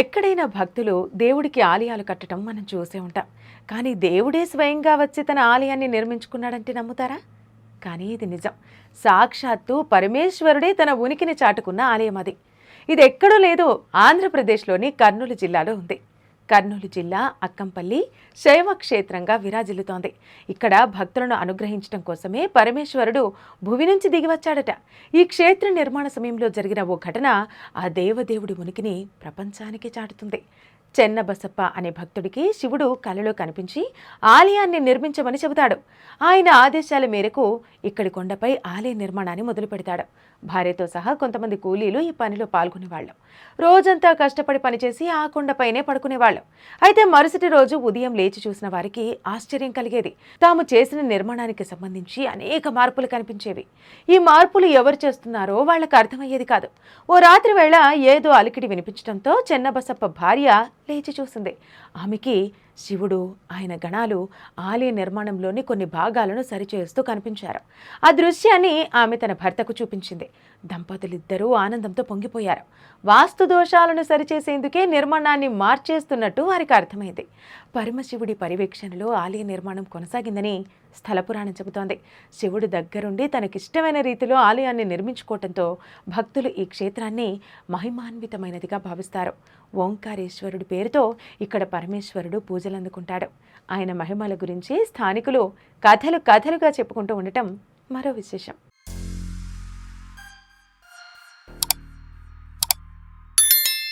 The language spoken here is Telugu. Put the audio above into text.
ఎక్కడైనా భక్తులు దేవుడికి ఆలయాలు కట్టడం మనం చూసే ఉంటాం. కానీ దేవుడే స్వయంగా వచ్చి తన ఆలయాన్ని నిర్మించుకున్నాడంటే నమ్ముతారా? కానీ ఇది నిజం. సాక్షాత్తు పరమేశ్వరుడే తన ఉనికిని చాటుకున్న ఆలయం అది. ఇది ఎక్కడో లేదో ఆంధ్రప్రదేశ్లోని కర్నూలు జిల్లాలో ఉంది. కర్నూలు జిల్లా అక్కంపల్లి శైవ క్షేత్రంగా విరాజిల్లుతోంది. ఇక్కడ భక్తులను అనుగ్రహించడం కోసమే పరమేశ్వరుడు భువి నుంచి దిగివచ్చాడట ఈ క్షేత్ర నిర్మాణ సమయంలో జరిగిన ఓ ఘటన ఆ దేవదేవుడి ఉనికిని ప్రపంచానికి చాటుతుంది. చెన్నబసప్ప అనే భక్తుడికి శివుడు కలలో కనిపించి ఆలయాన్ని నిర్మించమని చెబుతాడు. ఆయన ఆదేశాల మేరకు ఇక్కడి కొండపై ఆలయ నిర్మాణాన్ని మొదలు పెడతాడు. భార్యతో సహా కొంతమంది కూలీలు ఈ పనిలో పాల్గొనేవాళ్ళు. రోజంతా కష్టపడి పనిచేసి ఆ కొండపైనే పడుకునేవాళ్ళు. అయితే మరుసటి రోజు ఉదయం లేచి చూసిన వారికి ఆశ్చర్యం కలిగేది. తాము చేసిన నిర్మాణానికి సంబంధించి అనేక మార్పులు కనిపించేవి. ఈ మార్పులు ఎవరు చేస్తున్నారో వాళ్ళకి అర్థమయ్యేది కాదు. ఓ రాత్రి వేళ ఏదో అలికిడి వినిపించడంతో చెన్నబసప్ప భార్య లేచి చూసింది ఆమెకి శివుడు ఆయన గణాలు ఆలయ నిర్మాణంలోని కొన్ని భాగాలను సరిచేస్తూ కనిపించారు. ఆ దృశ్యాన్ని ఆమె తన భర్తకు చూపించింది. దంపతులిద్దరూ ఆనందంతో పొంగిపోయారు. వాస్తు దోషాలను సరిచేసేందుకే నిర్మాణాన్ని మార్చేస్తున్నట్టు వారికి అర్థమైంది. పరమశివుడి పర్యవేక్షణలో ఆలయ నిర్మాణం కొనసాగిందని స్థల పురాణం చెబుతోంది. శివుడు దగ్గరుండి తనకిష్టమైన రీతిలో ఆలయాన్ని నిర్మించుకోవటంతో భక్తులు ఈ క్షేత్రాన్ని మహిమాన్వితమైనదిగా భావిస్తారు. ఓంకారేశ్వరుడి పేరుతో ఇక్కడ పరమేశ్వరుడు పూజలు అందుకుంటాడు ఆయన మహిమల గురించి స్థానికులు కథలు కథలుగా చెప్పుకుంటూ ఉండటం మరో విశేషం.